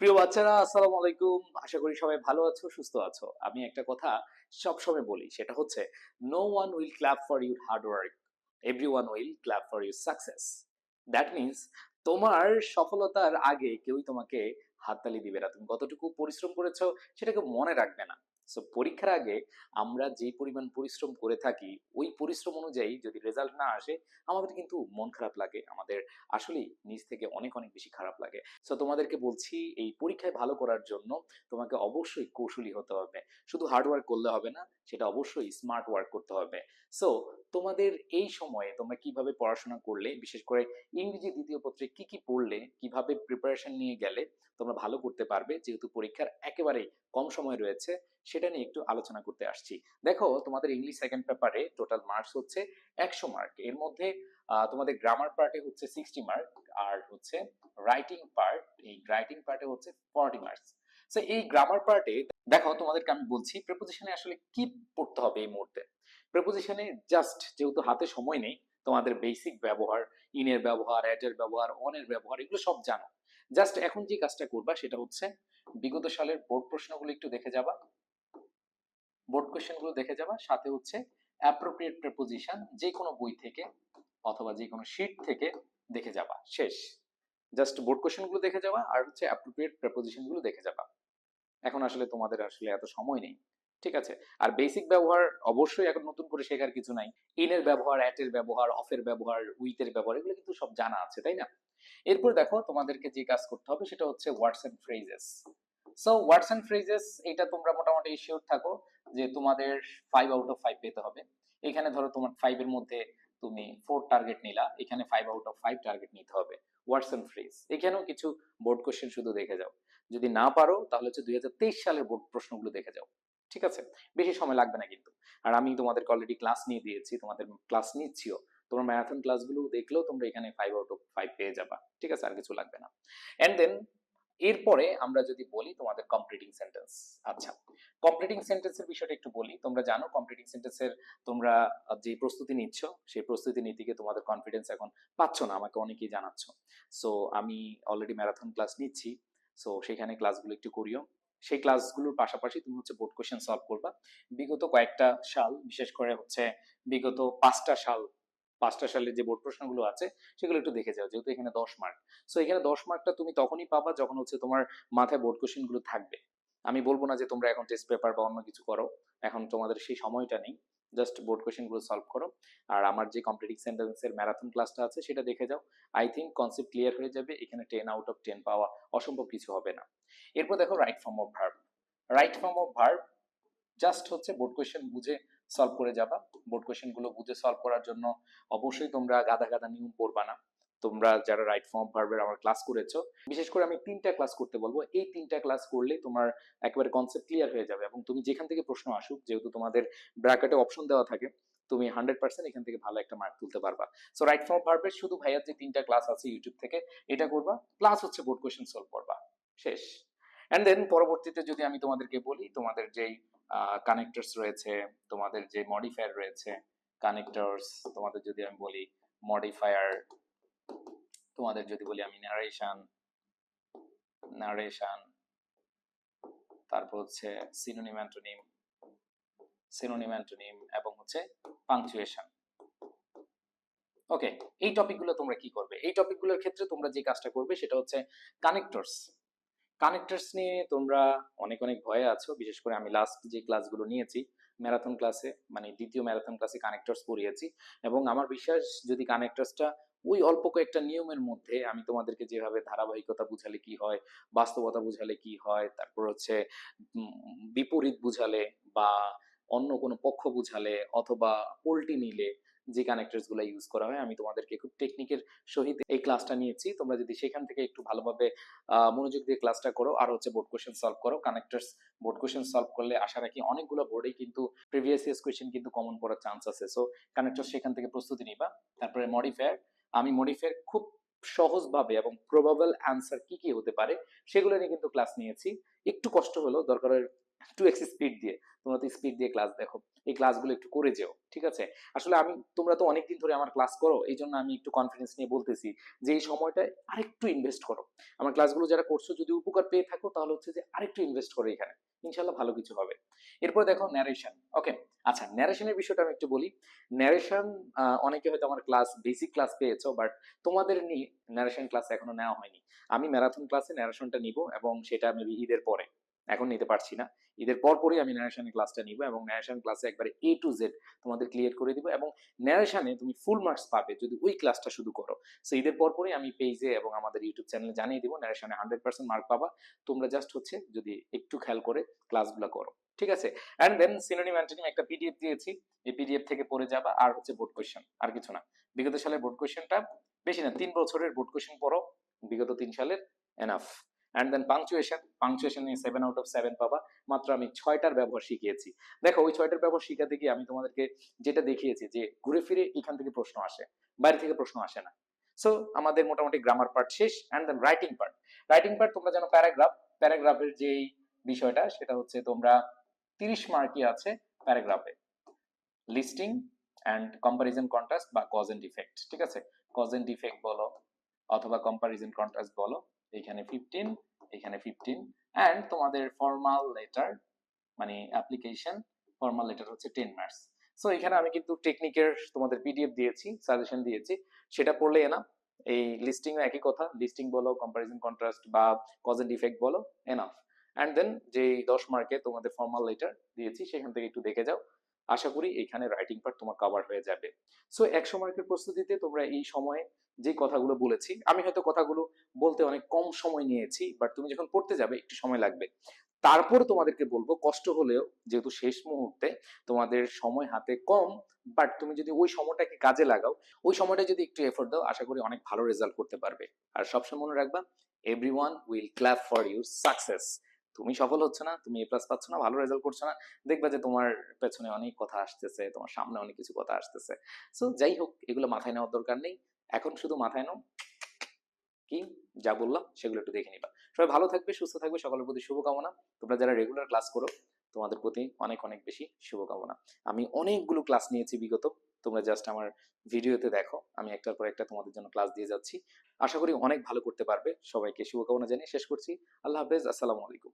প্রিয় বাচ্চারা, আসসালামু আলাইকুম। আশা করি সবাই ভালো আছো, সুস্থ আছো। আমি একটা কথা সবসময় বলি, সেটা হচ্ছে no one will clap for your hard work every one will clap for your success that means তোমার সফলতার আগে কেউই তোমাকে হাততালি দিবে না। তুমি কতটুকু পরিশ্রম করেছ, সেটাকে মনে রাখবে না। সো পরীক্ষার আগে আমরা যে পরিমাণ পরিশ্রম করে থাকি, ওই পরিশ্রম অনুযায়ী যদি রেজাল্ট না আসে, আমাদের কিন্তু মন খারাপ লাগে। আমাদের আসলেই নিজ থেকে অনেক অনেক বেশি খারাপ লাগে। সো তোমাদেরকে বলছি, এই পরীক্ষায় ভালো করার জন্য তোমাকে অবশ্যই কৌশলী হতে হবে। শুধু হার্ড ওয়ার্ক করলে হবে না, সেটা অবশ্যই স্মার্ট ওয়ার্ক করতে হবে। সো তোমাদের এই সময়ে তোমরা কীভাবে পড়াশোনা করলে, বিশেষ করে ইংরেজি দ্বিতীয় পত্রে কি কি পড়লে, কীভাবে প্রিপারেশন নিয়ে গেলে তোমরা ভালো করতে পারবে, যেহেতু পরীক্ষার একেবারে কম সময় রয়েছে সেটা নিয়ে একটু আলোচনা করতে আসছি। দেখো, তোমাদের ইংলিশ সেকেন্ড পেপারে টোটাল মার্কস হচ্ছে একশো মার্ক এর মধ্যে তোমাদের গ্রামার পার্টে হচ্ছে সিক্সটি মার্ক আর হচ্ছে রাইটিং পার্ট এই রাইটিং পার্টে হচ্ছে ফর্টি মার্কস এই গ্রামার পার্টে দেখো, তোমাদেরকে আমি বলছি প্রেপোজিশনে আসলে কি পড়তে হবে এই মুহূর্তে? প্রেপোজিশনে জাস্ট যেহেতু হাতে সময় নেই, তোমাদের বেসিক ব্যবহার ইনের ব্যবহার অ্যাটের ব্যবহার অনের ব্যবহার, এগুলো সব জানো। জাস্ট এখন যে কাজটা করবা, সেটা হচ্ছে বিগত সালের বোর্ড প্রশ্নগুলো একটু দেখে যাবা। বোর্ড কোশ্চেনগুলো দেখে যাবা। সাথে হচ্ছে অ্যাপ্রোপ্রিয়েট প্রেপোজিশন যে কোনো বই থেকে অথবা যে কোনো শিট থেকে দেখে যাবা। শেষ। জাস্ট বোর্ড কোশ্চেনগুলো দেখে যাবা আর হচ্ছে অ্যাপ্রোপ্রিয়েট প্রেপোজিশনগুলো দেখে যাবা। এখন আসলে তোমাদের আসলে এত সময় নেই। ঠিক আছে? আর বেসিক ব্যবহার অবশ্যই এখন নতুন করে শেখার কিছু নাই। ইনের ব্যবহার অ্যাটের ব্যবহার অফের ব্যবহার উইথের ব্যবহার এগুলো কিন্তু সব জানা আছে, তাই না? এরপর দেখো তোমাদেরকে যে কাজ করতে হবে সেটা হচ্ছে words and phrases so words and phrases এটা তোমরা মোটামুটি শিওর থাকো যে তোমাদের ফাইভ আউট অফ ফাইভ পেতে হবে। এখানে ধরো তোমার ফাইভ এর মধ্যে তুমি ফোর টার্গেট নিলা, এখানে five out of five target নিতে হবে। ওয়ার্ডস এন্ড ফ্রেজ এখানেও কিছু বোর্ড কোশ্চেন শুধু দেখে যাও। যদি না পারো, তাহলে হচ্ছে দুই সালের বোর্ড প্রশ্নগুলো দেখে যাও। ঠিক আছে? বেশি সময় লাগবে না কিন্তু। আর আমি তোমাদের অলরেডি ক্লাস নিয়ে দিয়েছি, তোমাদের ক্লাস নিচ্ছিও। তোমার ম্যারাথন ক্লাসগুলো দেখলেও তোমরা এখানে ফাইভ আউট অফ ফাইভ পেয়ে যাবা। ঠিক আছে? আর কিছু লাগবে না। এন্ড দেন এরপরে আমরা যদি বলি তোমাদের কমপ্লিটিং সেন্টেন্স আচ্ছা কমপ্লিটিং সেন্টেন্সের বিষয়টা একটু বলি। তোমরা জানো কমপ্লিটিং সেন্টেন্সের তোমরা যে প্রস্তুতি নিচ্ছ, সেই প্রস্তুতি নিতে গিয়ে তোমাদের কনফিডেন্স এখন পাচ্ছ না, আমাকে অনেকেই জানাচ্ছ। সো আমি অলরেডি ম্যারাথন ক্লাস নিচ্ছি। সো সেখানে ক্লাসগুলো একটু করিও। সেই ক্লাসগুলোর পাশাপাশি তুমি হচ্ছে বোর্ড কোশ্চেন সলভ করবা। বিগত কয়েকটা সাল, বিশেষ করে হচ্ছে বিগত পাঁচটা সাল পাঁচটা সালের যে বোর্ড প্রশ্নগুলো আছে, সেগুলো একটু দেখে যাও, যেহেতু এখানে দশ মার্ক সো এখানে দশ মার্কটা তুমি তখনই পাবা যখন হচ্ছে তোমার মাথায় বোর্ড কোশ্চেনগুলো থাকবে। আমি বলব না যে তোমরা এখন টেস্ট পেপার বা অন্য কিছু করো, এখন তোমাদের সেই সময়টা নেই। জাস্ট বোর্ড কোশ্চেনগুলো সলভ করো। আর আমার যে কমপ্লিটিং সেন্টেন্সের ম্যারাথন ক্লাসটা আছে, সেটা দেখে যাও। আই থিঙ্ক কনসেপ্ট ক্লিয়ার হয়ে যাবে, এখানে টেন আউট অফ টেন পাওয়া অসম্ভব কিছু হবে না। এরপর দেখো right form of verb right form of verb just হচ্ছে বোর্ড কোশ্চেন বুঝে সলভ করে যাবা। বোর্ড কোশ্চেনগুলো বুঝে সলভ করার জন্য অবশ্যই তোমরা গাদা গাদা নিয়ম পড়বা না। তোমরা যারা রাইট ফর্ম ভার্বের আমার ক্লাস করেছ, বিশেষ করে আমি তিনটা ক্লাস করতে বলব। এই তিনটা ক্লাস করলে তোমার একেবারে কনসেপ্ট ক্লিয়ার হয়ে যাবে এবং তুমি যেখান থেকে প্রশ্ন আসুক, যেহেতু তোমাদের ব্র্যাকেটে অপশন দেওয়া থাকে, তুমি হান্ড্রেড পার্সেন্ট এখান থেকে ভালো একটা মার্ক তুলতে পারবা। সো রাইট ফর্ম ভার্বের শুধু ভাইয়ার যে তিনটা ক্লাস আছে ইউটিউব থেকে, এটা করবা প্লাস হচ্ছে বোর্ড কোশ্চেন সলভ করবা। শেষ। অ্যান্ড দেন পরবর্তীতে যদি আমি তোমাদেরকে বলি, তোমাদের যেই কানেক্টরস রয়েছে, তোমাদের যে মডিফায়ার রয়েছে কানেক্টরস তোমাদের যদি আমি বলি মডিফায়ার তোমাদের যদি বলি আমি নারেশন নারেশন তারপর হচ্ছে সিনোনিম অ্যান্টোনিম সিনোনিম অ্যান্টোনিম এবং হচ্ছে পাংচুয়েশন ওকে এই টপিকগুলো তোমরা কি করবে? এই টপিকগুলোর ক্ষেত্রে তোমরা যে কাজটা করবে সেটা হচ্ছে কানেক্টরস কানেক্টরস নিয়ে তোমরা অনেক অনেক ভয়ে আছো। বিশেষ করে আমি লাস্ট যে ক্লাসগুলো নিয়েছি ম্যারাথন ক্লাসে মানে দ্বিতীয় ম্যারাথন ক্লাসে কানেক্টরস পড়িয়েছি। এবং আমার বিশ্বাস, যদি কানেক্টার্সটা ওই অল্প কয়েকটা নিয়মের মধ্যে আমি তোমাদেরকে যেভাবে ধারাবাহিকতা বুঝালে কি হয়, বাস্তবতা বুঝালে কি হয়, তারপর হচ্ছে বিপরীত বুঝালে বা অন্য কোনো পক্ষ বুঝালে অথবা পোল্টি নিলে যে কানেক্টরসগুলো ইউজ করা হয়, আমি তোমাদেরকে খুব টেকনিকের সহিত এই ক্লাসটা নিয়েছি। তোমরা যদি সেখান থেকে একটু ভালোভাবে মনোযোগ দিয়ে ক্লাসটা করো আর হচ্ছে বোর্ড কোশ্চেন সলভ করো কানেক্টরস বোর্ড কোশ্চেন সলভ করলে আশা রাখি অনেকগুলো বোর্ডেই কিন্তু প্রিভিয়াস ইয়ার্স কোশ্চেন কিন্তু কমন পড়ার চান্স আছে। সো কানেক্টর সেখান থেকে প্রস্তুতি নিবা। তারপরে মডিফায়ার আমি মডিফায়ার খুব সহজভাবে এবং প্রবাবল অ্যান্সার কি কি হতে পারে, সেগুলো নিয়ে কিন্তু ক্লাস নিয়েছি। একটু কষ্ট হলো দরকার টু এক্স স্পিড দিয়ে, তোমরা তো স্পিড দিয়ে ক্লাস দেখো। এই ক্লাসগুলো একটু করে যেও, ঠিক আছে? আসলে আমি, তোমরা তো অনেকদিন ধরে আমার ক্লাস করো এই জন্য আমি একটু কনফিডেন্স নিয়ে বলতেছি যে এই সময়টা আরেকটু ইনভেস্ট করো। আমার ক্লাসগুলো যারা করছ, যদি উপকার পেয়ে থাকো, তাহলে হচ্ছে যে আরেকটু ইনভেস্ট করো এখানে। ইনশাল্লাহ ভালো কিছু হবে। এরপর দেখো ন্যারেশন ওকে আচ্ছা ন্যারেশনের বিষয়টা আমি একটু বলি। ন্যারেশন অনেকে হয়তো আমার ক্লাস বেসিক ক্লাস পেয়েছ বাট তোমাদের নিয়ে ন্যারেশন ক্লাস এখনও নেওয়া হয়নি। আমি ম্যারাথন ক্লাসে ন্যারেশনটা নিব, এবং সেটা মেবি ঈদের পরে। এখন নিতে পারছি না। ঈদের পর পরই আমি ন্যারেশনের ক্লাসটা নিব এবং ন্যারেশন ক্লাসে একবারে এ টু জেড তোমাদের ক্লিয়ার করে দিব এবং ন্যারেশনে তুমি ফুল মার্কস পাবে যদি ওই ক্লাসটা শুধু করো। সো ঈদের পর পরই আমি পেজে এবং আমাদের ইউটিউব চ্যানেলে জানিয়ে দিব ন্যারেশনে হান্ড্রেড পার্সেন্ট মার্ক পাবা। তোমরা জাস্ট হচ্ছে যদি একটু খেয়াল করে ক্লাসগুলো করো। ঠিক আছে? অ্যান্ড দেন সিনোনিম অ্যান্টোনিম একটা পিডিএফ দিয়েছি। এই পিডিএফ থেকে পড়ে যাবা। আর হচ্ছে বোর্ড কোয়েশ্চেন আর কিছু না। বিগত সালের বোর্ড কোয়েশ্চেনটা বেশি না, তিন বছরের বোর্ড কোয়েশ্চেন পড়ো। বিগত তিন সালের enough and then punctuation punctuation seven out of seven পাবা। মাত্র আমি ছয়টার ব্যবহার শিখিয়েছি। দেখো, ওই ছয়টার ব্যবহার শিখাতে গিয়ে আমি তোমাদেরকে যেটা দেখিয়েছি যে ঘুরে ফিরে এখান থেকে প্রশ্ন আসে, বাইরে থেকে প্রশ্ন আসে না। সো আমাদের মোটামুটি গ্রামার পার্ট শেষ and then writing part writing part তোমরা জানো প্যারাগ্রাফ প্যারাগ্রাফের যেই বিষয়টা, সেটা হচ্ছে তোমরা তিরিশ মার্কই আছে প্যারাগ্রাফে লিস্টিং অ্যান্ড কম্পারিজন কন্ট্রাস্ট বা কজ এন্ড ইফেক্ট ঠিক আছে? কজ এন্ড ইফেক্ট বলো অথবা কম্পারিজন কন্ট্রাস্ট বলো। এখানে ফিফটিন এখানে ফিফটিন অ্যান্ড তোমাদের ফর্মাল লেটার মানে অ্যাপ্লিকেশন ফর্মাল লেটার হচ্ছে টেন মার্কস সো এখানে আমি কিন্তু টেকনিকের তোমাদের পিডিএফ দিয়েছি সাজেশন দিয়েছি, সেটা পড়লে না, এই লিস্টিং একই কথা লিস্টিং বলো কম্পারিজন কন্ট্রাস্ট বা কজ এন্ড ইফেক্ট বলো এনাফ অ্যান্ড দেন যে দশ মার্কে তোমাদের ফর্মাল লেটার দিয়েছি, সেখান থেকে একটু দেখে যাও আশা করি এখানে রাইটিং পার্ট তোমার কভার হয়ে যাবে। সো একশো মার্কের প্রস্তুতিতে তোমরা এই সময়ে যে কথাগুলো বলেছি, আমি হয়তো কথাগুলো বলতে অনেক কম সময় নিয়েছি বাট তুমি যখন পড়তে যাবে, একটু সময় লাগবে। তারপর তোমাদেরকে বলব, কষ্ট হলেও যেহেতু শেষ মুহূর্তে তোমাদের সময় হাতে কম বাট তুমি যদি ওই সময়টাকে কাজে লাগাও, ওই সময়টা যদি একটু এফোর্ট দাও, আশা করি অনেক ভালো রেজাল্ট করতে পারবে। আর সবসময় মনে রাখবা every one will clap for your success তুমি সফল হচ্ছে না, তুমি এ প্লাস পাচ্ছ না, ভালো রেজাল্ট করছ না, দেখবা যে তোমার পেছনে অনেক কথা আসতেছে, তোমার সামনে অনেক কিছু কথা আসতেছে। সো যাই হোক, এগুলো মাথায় নেওয়ার দরকার নেই। এখন শুধু মাথায় নাও কি যা বললাম সেগুলো একটু দেখে নিবা। সবাই ভালো থাকবে, সুস্থ থাকবে, সকলের প্রতি শুভকামনা। তোমরা যারা রেগুলার ক্লাস করো, তোমাদের প্রতি অনেক অনেক বেশি শুভকামনা। আমি অনেকগুলো ক্লাস নিয়েছি বিগত, তোমরা জাস্ট আমার ভিডিওতে দেখো। আমি একটার পর একটা তোমাদের জন্য ক্লাস দিয়ে যাচ্ছি। আশা করি অনেক ভালো করতে পারবে। সবাইকে শুভকামনা জানিয়ে শেষ করছি। আল্লাহ হাফেজ, আসসালামু আলাইকুম।